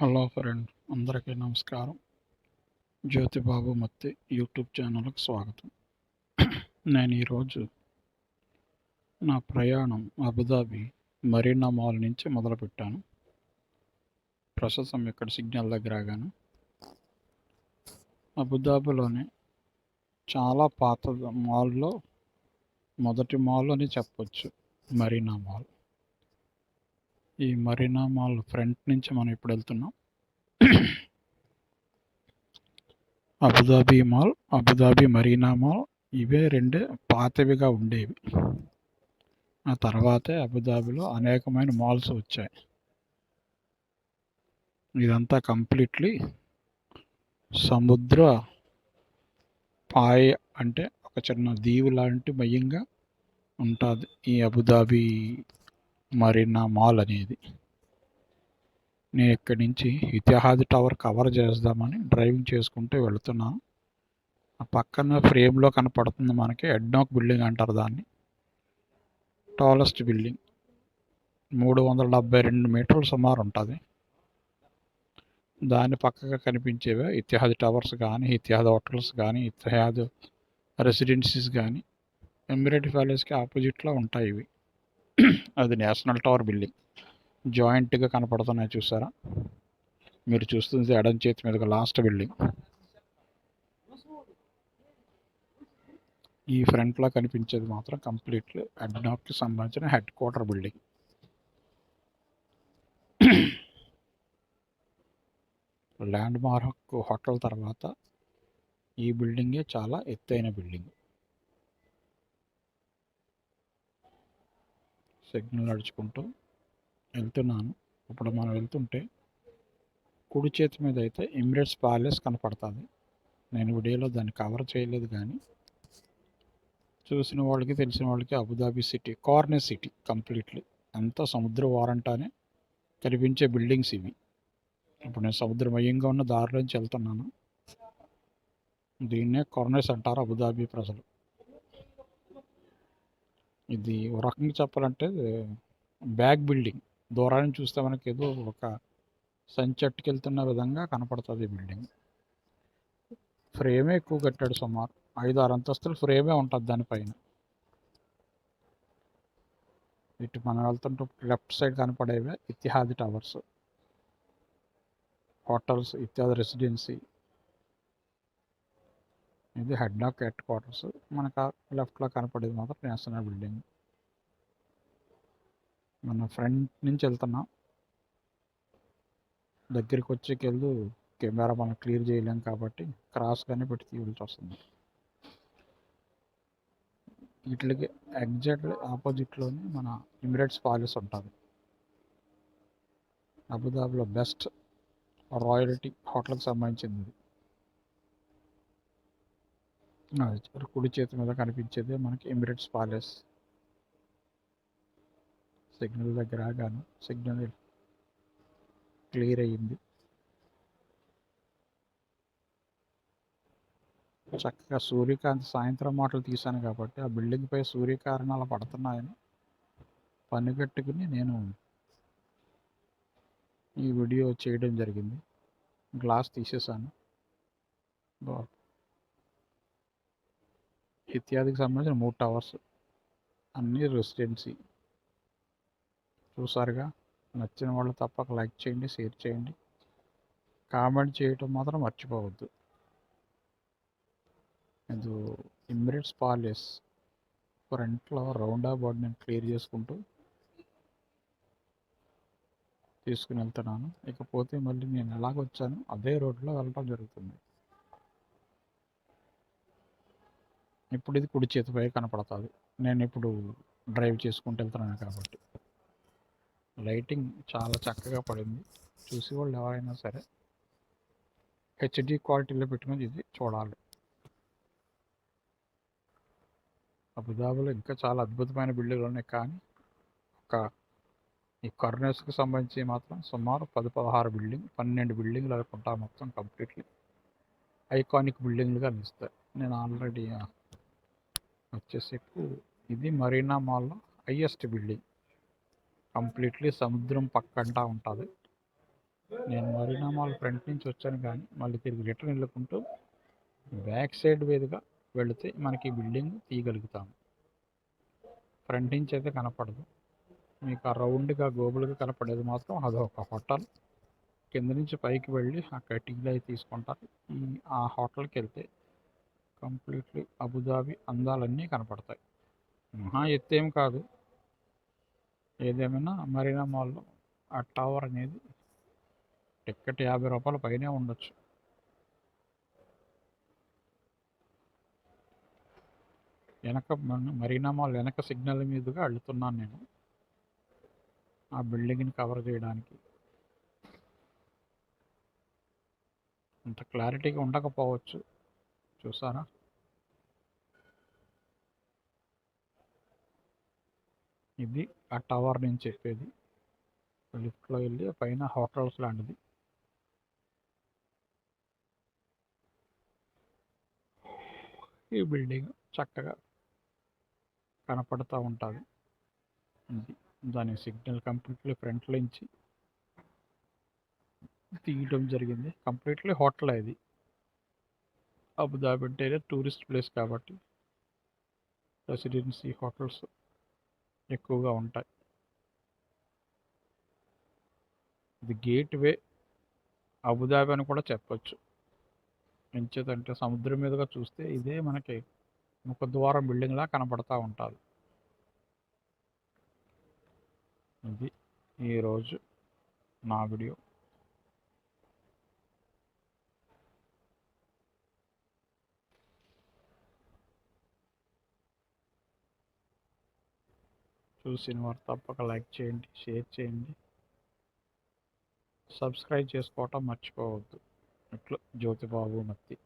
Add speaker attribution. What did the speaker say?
Speaker 1: Hello friend అందరికీ నమస్కారం. జ్యోతిబాబు మత్తి YouTube ఛానల్కి స్వాగతం. నేను ఈరోజు నా ప్రయాణం అబుదాబి మరీనా మాల్ నుంచి మొదలుపెట్టాను. ప్రస్తుతం ఇక్కడ సిగ్నల్ దగ్గర ఆగాను. అబుదాబిలోని చాలా పాత మాల్లో మొదటి మాల్ అని చెప్పొచ్చు మరీనా మాల్. ఈ మరీనా మాల్ ఫ్రంట్ నుంచి మనం ఇప్పుడు వెళ్తున్నాం. Abu Dhabi mall Abu Dhabi Marina mall ఇవే రెండే పాతవిగా ఉండేవి. ఆ తర్వాతే అబుదాబిలో అనేకమైన మాల్స్ వచ్చాయి. ఇదంతా కంప్లీట్లీ సముద్ర పాయ అంటే ఒక చిన్న దీవు లాంటి మయంగా ఉంటుంది ఈ అబుదాబీ మరీనా మాల్ అనేది. నేను ఇక్కడి నుంచి ఇతిహాద్ టవర్ కవర్ చేద్దామని డ్రైవింగ్ చేసుకుంటూ వెళుతున్నాను ఆ పక్కన ఫ్రేమ్లో కనపడుతుంది మనకి ఎడ్నాక్ బిల్డింగ్ అంటారు దాన్ని. Tallest building. మూడు వందల డెబ్బై రెండు మీటర్లు సుమారు ఉంటుంది. దాని పక్కగా కనిపించేవే ఇతిహాద్ టవర్స్ కానీ ఇతిహాద్ హోటల్స్ కానీ ఇతిహాద్ రెసిడెన్సీస్ కానీ ఎమిరేట్ ప్యాలెస్కి ఆపోజిట్లో ఉంటాయి ఇవి. అది నేషనల్ టవర్ బిల్డింగ్. జాయింట్గా కనపడుతున్నాయి చూసారా? మీరు చూస్తుంది ఎడం చేతి మీద లాస్ట్ బిల్డింగ్. ఈ ఫ్రంట్లో కనిపించేది మాత్రం కంప్లీట్లీ హెడ్నాక్కి సంబంధించిన headquarter building. Landmark hotel తర్వాత ఈ బిల్డింగే చాలా ఎత్తైన బిల్డింగ్. సిగ్నల్ నడుచుకుంటూ వెళ్తున్నాను. ఇప్పుడు మనం వెళ్తుంటే కుడి చేతి మీద అయితే ఎమిరేట్స్ ప్యాలెస్ కనపడుతుంది. నేను వీడియోలో దాన్ని కవర్ చేయలేదు కానీ చూసిన వాళ్ళకి తెలిసిన వాళ్ళకి Abu Dhabi city corner city completely. అంతా సముద్ర వారంటానే కనిపించే బిల్డింగ్స్ ఇవి. ఇప్పుడు నేను సముద్రమయంగా ఉన్న దారిలోంచి వెళ్తున్నాను. దీన్నే కార్నర్స్ అంటారు అబుదాబి ప్రజలు. ఇది ఒక రకంగా చెప్పాలంటే బ్యాక్ బిల్డింగ్. దూరాన్ని చూస్తే మనకి ఏదో ఒక సంచెట్టుకెళ్తున్న విధంగా కనపడుతుంది బిల్డింగ్. ఫ్రేమే ఎక్కువ కట్టాడు సుమారు. ఐదు ఆరు అంతస్తులు ఫ్రేమే ఉంటుంది దానిపైన ఇటు మనం వెళ్తుంటే లెఫ్ట్ సైడ్ కనపడేవే ఇతిహాది టవర్స్. హోటల్స్ ఇత్యాది రెసిడెన్సీ. ఇది హెడ్ నాక్ హెడ్ క్వార్టర్స్. మనకు లెఫ్ట్లో కనపడేది మాత్రం నేషనల్ బిల్డింగ్. మన ఫ్రంట్ నుంచి వెళ్తున్నాం. దగ్గరికి వచ్చేకెళ్ళు కెమెరా మనం క్లియర్ చేయలేం కాబట్టి క్రాస్గానే పెట్టి తీయాల్సి వస్తుంది. వీటికి ఎగ్జాక్ట్లీ ఆపోజిట్లోనే మన ఇమిరేట్స్ ప్యాలెస్ ఉంటుంది. అబుదాబిలో బెస్ట్ రాయల్టీ హోటల్కి సంబంధించింది కుడి చేతి మీద కనిపించేది మనకి ఎమిరేట్స్ ప్యాలెస్ సిగ్నల్ దగ్గర ఆగాను సిగ్నల్ క్లియర్ అయ్యింది. చక్కగా సూర్యకాంతి సాయంత్రం మాటలు తీశాను కాబట్టి ఆ బిల్డింగ్ పై సూర్యకారణాలు పడుతున్నాయని పనిగట్టుకుని నేను ఈ వీడియో చేయడం జరిగింది. గ్లాస్ తీసేసాను ఇత్యాదికి సంబంధించిన మూడు టవర్స్. అన్నీ రెసిడెన్సీ చూసారుగా? నచ్చిన వాళ్ళు తప్పక లైక్ చేయండి షేర్ చేయండి. కామెంట్ చేయటం మాత్రం మర్చిపోవద్దు. ఇది ఇమిరేట్స్ పాలెస్ ఫ్రంట్లో రౌండ్ అబౌట్ నేను క్లియర్ చేసుకుంటూ తీసుకుని వెళ్తున్నాను. ఇకపోతే మళ్ళీ నేను ఎలాగ వచ్చాను అదే రోడ్లో వెళ్ళడం జరుగుతుంది. ఇప్పుడు ఇది కుడి చేతిపై కనపడుతుంది. నేను ఇప్పుడు డ్రైవ్ చేసుకుంటూ వెళ్తున్నాను కాబట్టి. లైటింగ్ చాలా చక్కగా పడింది. చూసి వాళ్ళు ఎవరైనా సరే హెచ్డి క్వాలిటీలో పెట్టుకుని ఇది చూడాలి. అబుదాబులో ఇంకా చాలా అద్భుతమైన బిల్డింగ్లు ఉన్నాయి కానీ ఒక ఈ కరోనాస్కి సంబంధించి మాత్రం సుమారు పది పదహారు బిల్డింగ్ పన్నెండు బిల్డింగ్లు అనుకుంటా మొత్తం కంప్లీట్లీ ఐకానిక్ బిల్డింగ్లుగా అందిస్తాయి నేను ఆల్రెడీ వచ్చేసేపు ఇది మరీనా మాల్లో హయ్యెస్ట్ బిల్డింగ్. కంప్లీట్లీ సముద్రం పక్కంటా ఉంటుంది. నేను మరీనా మాల్ ఫ్రంట్ నుంచి వచ్చాను కానీ మళ్ళీ తిరిగి రిటర్న్ వెళ్ళుకుంటూ బ్యాక్ సైడ్ మీదుగా వెళితే మనకి బిల్డింగ్ తీయగలుగుతాము. ఫ్రంట్ నుంచి అయితే కనపడదు. మీకు ఆ రౌండ్గా గోబుల్గా కనపడేది మాత్రం అదొక హోటల్. కింద నుంచి పైకి వెళ్ళి అక్కడ టీలు అవి తీసుకుంటారు. ఆ హోటల్కి వెళ్తే కంప్లీట్లీ అబుదాబి అందాలన్నీ కనపడతాయి. మహా ఎత్తేం కాదు. ఏదేమైనా మరీనా మాల్లో ఆ టవర్ అనేది టికెట్ యాభై రూపాయల పైనే ఉండొచ్చు. వెనక మరీనా మాల్ వెనక సిగ్నల్ మీదుగా వెళ్తున్నాను నేను. ఆ బిల్డింగ్ని కవర్ చేయడానికి. అంత క్లారిటీగా ఉండకపోవచ్చు. చూసారా ఇది ఆ టవర్ నుంచి చెప్పేది. లిఫ్ట్లో వెళ్ళి పైన హోటల్స్ లాంటిది. ఈ బిల్డింగ్ చక్కగా కనపడుతూ ఉంటుంది. ఇది దాని సిగ్నల్ కంప్లీట్లీ ఫ్రంట్ నుంచి తీయటం జరిగింది. కంప్లీట్లీ హోటల్ ఇది. అబుదాబి అంటే టూరిస్ట్ ప్లేస్ కాబట్టి రెసిడెన్సీ హోటల్స్ ఎక్కువగా ఉంటాయి. ఇది గేట్ వే అబుదాబి అని కూడా చెప్పచ్చు. ఎంచేదంటే సముద్రం మీదుగా చూస్తే ఇదే మనకి ముఖద్వారం బిల్డింగ్లా కనపడతా ఉంటుంది. ఇది ఈరోజు నా వీడియో. చూసిన వారు తప్పక లైక్ చేయండి షేర్ చేయండి. సబ్స్క్రైబ్ చేసుకోవటం మర్చిపోవద్దు. ఇట్లా జ్యోతిబాబు మత్తి.